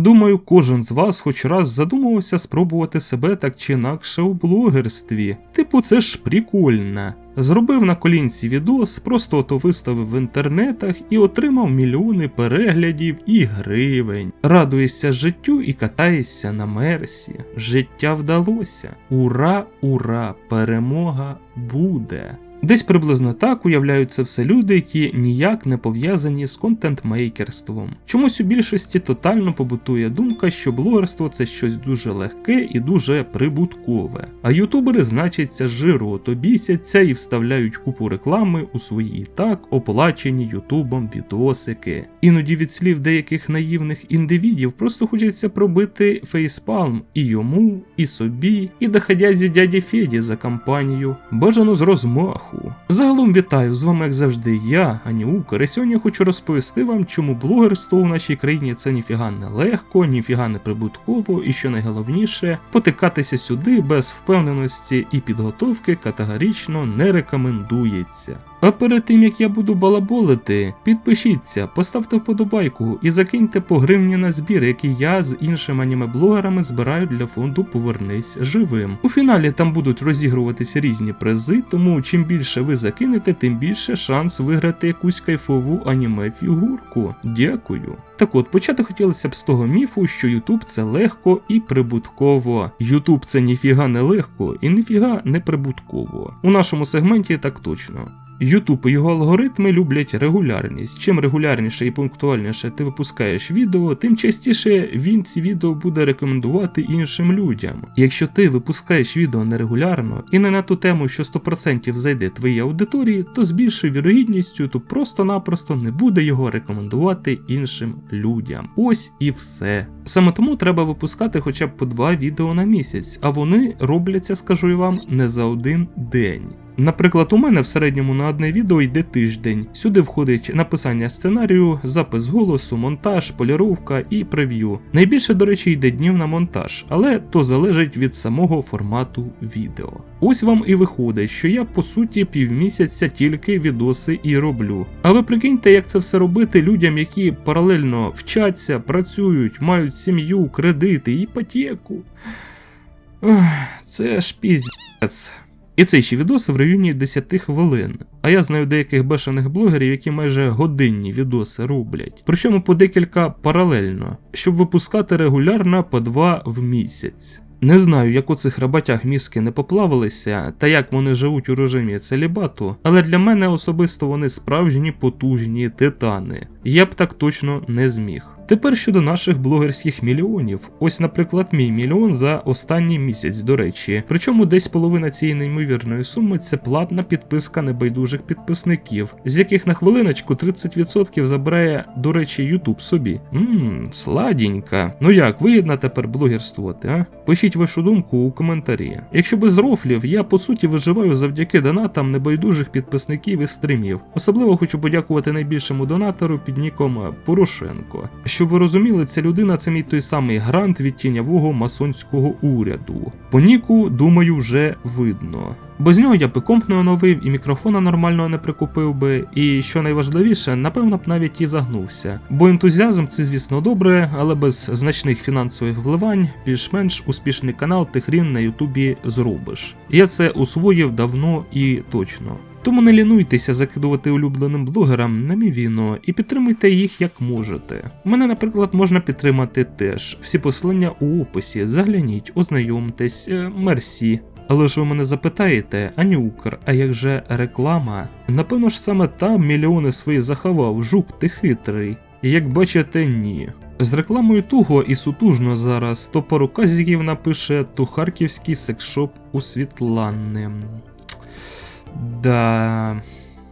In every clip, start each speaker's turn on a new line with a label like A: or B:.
A: Думаю, кожен з вас хоч раз задумувався спробувати себе так чи інакше у блогерстві. Типу, це ж прикольно. Зробив на колінці відос, просто ото виставив в інтернетах і отримав мільйони переглядів і гривень. Радуєшся життю і катаєшся на мерсі. Життя вдалося. Ура, ура! Перемога буде! Десь приблизно так уявляють це все люди, які ніяк не пов'язані з контент-мейкерством. Чомусь у більшості тотально побутує думка, що блогерство це щось дуже легке і дуже прибуткове. А ютубери, значиться, жирото бісяться і вставляють купу реклами у свої так оплачені ютубом відосики. Іноді від слів деяких наївних індивідів просто хочеться пробити фейспалм і йому, і собі, і доходязі дяді Феді за кампанію, бажано з розмаху. Загалом вітаю з вами, як завжди, я, Аніукер, і сьогодні хочу розповісти вам, чому блогерство у нашій країні це ніфіга не легко, ніфіга не прибутково, і що найголовніше, потикатися сюди без впевненості і підготовки категорично не рекомендується. А перед тим як я буду балаболити, підпишіться, поставте вподобайку і закиньте по гривні на збір, який я з іншими аніме-блогерами збираю для фонду Повернись живим. У фіналі там будуть розігруватися різні призи, тому чим більше ви закинете, тим більше шанс виграти якусь кайфову аніме-фігурку. Дякую. Так от, почати хотілося б з того міфу, що Ютуб це легко і прибутково. Ютуб це ніфіга не легко і ніфіга не прибутково. У нашому сегменті так точно. Ютуб і його алгоритми люблять регулярність. Чим регулярніше і пунктуальніше ти випускаєш відео, тим частіше він ці відео буде рекомендувати іншим людям. Якщо ти випускаєш відео нерегулярно і не на ту тему, що 100% зайде твоїй аудиторії, то з більшою вірогідністю Ютуб просто-напросто не буде його рекомендувати іншим людям. Ось і все. Саме тому треба випускати хоча б по два відео на місяць, а вони робляться, скажу я вам, не за один день. Наприклад, у мене в середньому на одне відео йде тиждень. Сюди входить написання сценарію, запис голосу, монтаж, поліровка і прев'ю. Найбільше, до речі, йде днів на монтаж, але то залежить від самого формату відео. Ось вам і виходить, що я по суті півмісяця тільки відоси і роблю. А ви прикиньте, як це все робити людям, які паралельно вчаться, працюють, мають сім'ю, кредити, іпотеку. Це ж піздець. І цей ще відос в районі 10 хвилин. А я знаю деяких бешених блогерів, які майже годинні відоси роблять. Причому по декілька паралельно, щоб випускати регулярно по два в місяць. Не знаю, як у цих роботях мізки не поплавилися, та як вони живуть у режимі целібату, але для мене особисто вони справжні потужні титани. Я б так точно не зміг. Тепер щодо наших блогерських мільйонів. Ось, наприклад, мій мільйон за останній місяць, до речі. Причому десь половина цієї неймовірної суми це платна підписка небайдужих підписників, з яких на хвилиночку 30% забирає, до речі, YouTube собі. Ммм, сладенька. Ну як, вигідно тепер блогерствувати, а? Пишіть вашу думку у коментарі. Якщо без рофлів, я по суті виживаю завдяки донатам небайдужих підписників і стрімів. Особливо хочу подякувати найбільшому донатору під ніком Порошенко. Щоб ви розуміли, ця людина це мій той самий грант від тіньового масонського уряду. По ніку, думаю, вже видно. Без нього я б комп не оновив і мікрофона нормального не прикупив би, і що найважливіше, напевно б навіть і загнувся. Бо ентузіазм це, звісно, добре, але без значних фінансових вливань більш-менш успішний канал ти хрін на Ютубі зробиш. Я це усвоїв давно і точно. Тому не лінуйтеся закидувати улюбленим блогерам на Мівіно і підтримуйте їх як можете. Мене, наприклад, можна підтримати теж. Всі посилання у описі. Загляніть, ознайомтесь, е, мерсі. Але ж ви мене запитаєте, Анюкр, а як же реклама? Напевно ж саме там мільйони свої заховав, жук ти хитрий. І як бачите, ні. З рекламою туго і сутужно зараз то пару казіків напише, то харківський секшоп у Світлани. Да.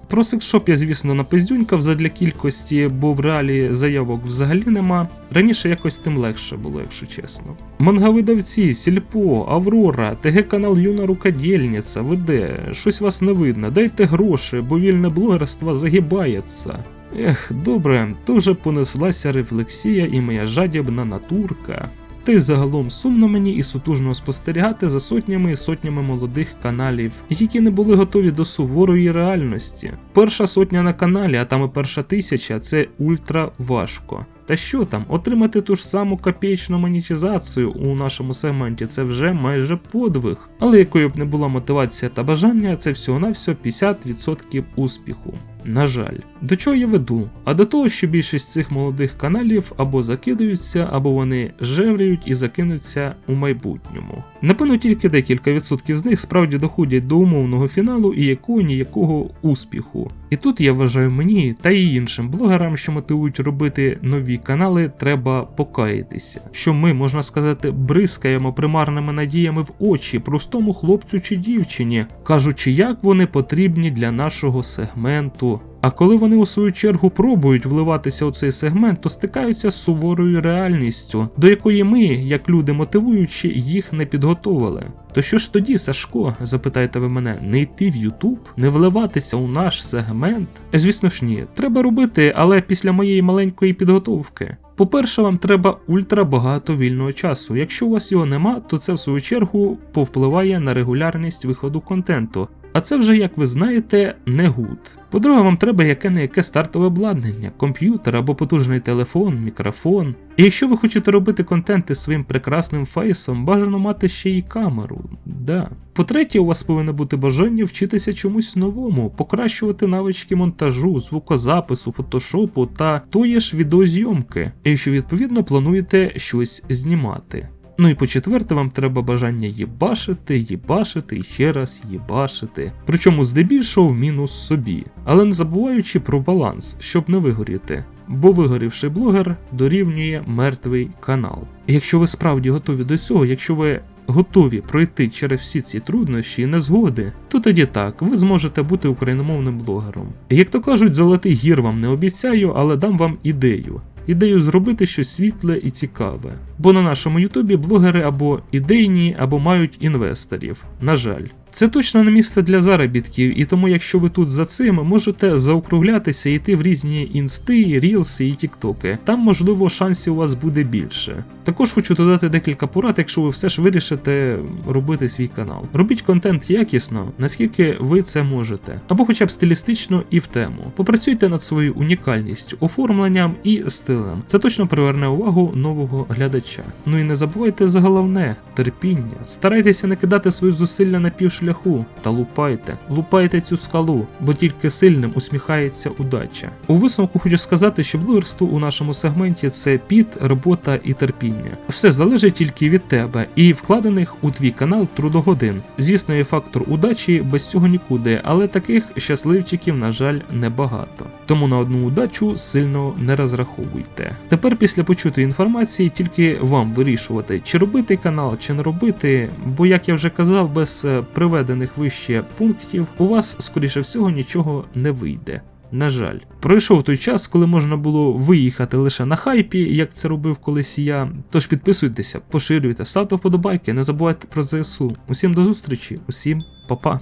A: Про секшоп я, звісно, напиздюнькав задля кількості, бо в реалі заявок взагалі нема. Раніше якось тим легше було, якщо чесно. Мангавидавці, Сільпо, Аврора, ТГ канал Юна Рукодільниця, ВД, щось вас не видно, дайте гроші, бо вільне блогерство загибається. Ех, добре, то вже понеслася рефлексія і моя жадібна натурка. Та й загалом сумно мені і сутужно спостерігати за сотнями і сотнями молодих каналів, які не були готові до суворої реальності. Перша сотня на каналі, а там і перша тисяча це ультра важко. Та що там, отримати ту ж саму копеечну монетизацію у нашому сегменті це вже майже подвиг. Але якою б не була мотивація та бажання, це всього-навсього 50% успіху. На жаль, до чого я веду? А до того, що більшість цих молодих каналів або закидаються, або вони жевріють і закинуться у майбутньому. Напевно, тільки декілька відсотків з них справді доходять до умовного фіналу і якого ніякого успіху. І тут я вважаю мені та й іншим блогерам, що мотивують робити нові канали, треба покаятися. Що ми, можна сказати, бризкаємо примарними надіями в очі простому хлопцю чи дівчині, кажучи, як вони потрібні для нашого сегменту. А коли вони у свою чергу пробують вливатися у цей сегмент, то стикаються з суворою реальністю, до якої ми, як люди мотивуючі, їх не підготовили. То що ж тоді, Сашко, запитаєте ви мене, не йти в Ютуб, не вливатися у наш сегмент? Звісно ж ні, треба робити, але після моєї маленької підготовки. По-перше, вам треба ультра багато вільного часу. Якщо у вас його нема, то це в свою чергу повпливає на регулярність виходу контенту. А це вже, як ви знаєте, не гуд. По-друге, вам треба яке не яке стартове обладнання, комп'ютер або потужний телефон, мікрофон. І якщо ви хочете робити контент із своїм прекрасним фейсом, бажано мати ще й камеру. Да. По-третє, у вас повинно бути бажання вчитися чомусь новому, покращувати навички монтажу, звукозапису, фотошопу та тої ж відеозйомки, якщо відповідно плануєте щось знімати. Ну і по четверте, вам треба бажання їбашити, їбашити і ще раз їбашити. Причому здебільшого в мінус собі, але не забуваючи про баланс, щоб не вигоріти. Бо вигорівший блогер дорівнює мертвий канал. Якщо ви справді готові до цього, якщо ви готові пройти через всі ці труднощі і незгоди, то тоді так, ви зможете бути україномовним блогером. Як то кажуть, золотий гір вам не обіцяю, але дам вам ідею. Ідею зробити щось світле і цікаве. Бо на нашому Ютубі блогери або ідейні, або мають інвесторів. На жаль. Це точно не місце для заробітків, і тому, якщо ви тут за цим, можете заокруглятися і йти в різні інсти, рілси і тіктоки. Там, можливо, шансів у вас буде більше. Також хочу додати декілька порад, якщо ви все ж вирішите робити свій канал. Робіть контент якісно, наскільки ви це можете, або хоча б стилістично і в тему. Попрацюйте над своєю унікальністю, оформленням і стилем. Це точно приверне увагу нового глядача. Ну і не забувайте за головне терпіння. Старайтеся не кидати свої зусилля на півшляху та лупайте, лупайте цю скалу, бо тільки сильним усміхається удача. У висновку хочу сказати, що блогерство у нашому сегменті це піт, робота і терпіння. Все залежить тільки від тебе і вкладених у твій канал трудогодин. Звісно, є фактор удачі, без цього нікуди, але таких щасливчиків, на жаль, небагато. Тому на одну удачу сильно не розраховуйте. Тепер після почутої інформації тільки вам вирішувати, чи робити канал, чи не робити, бо як я вже казав, без е, приведених вище пунктів у вас, скоріше всього, нічого не вийде. На жаль, пройшов той час, коли можна було виїхати лише на хайпі, як це робив колись я. Тож підписуйтеся, поширюйте, ставте вподобайки, не забувайте про ЗСУ. Усім до зустрічі, усім па-па.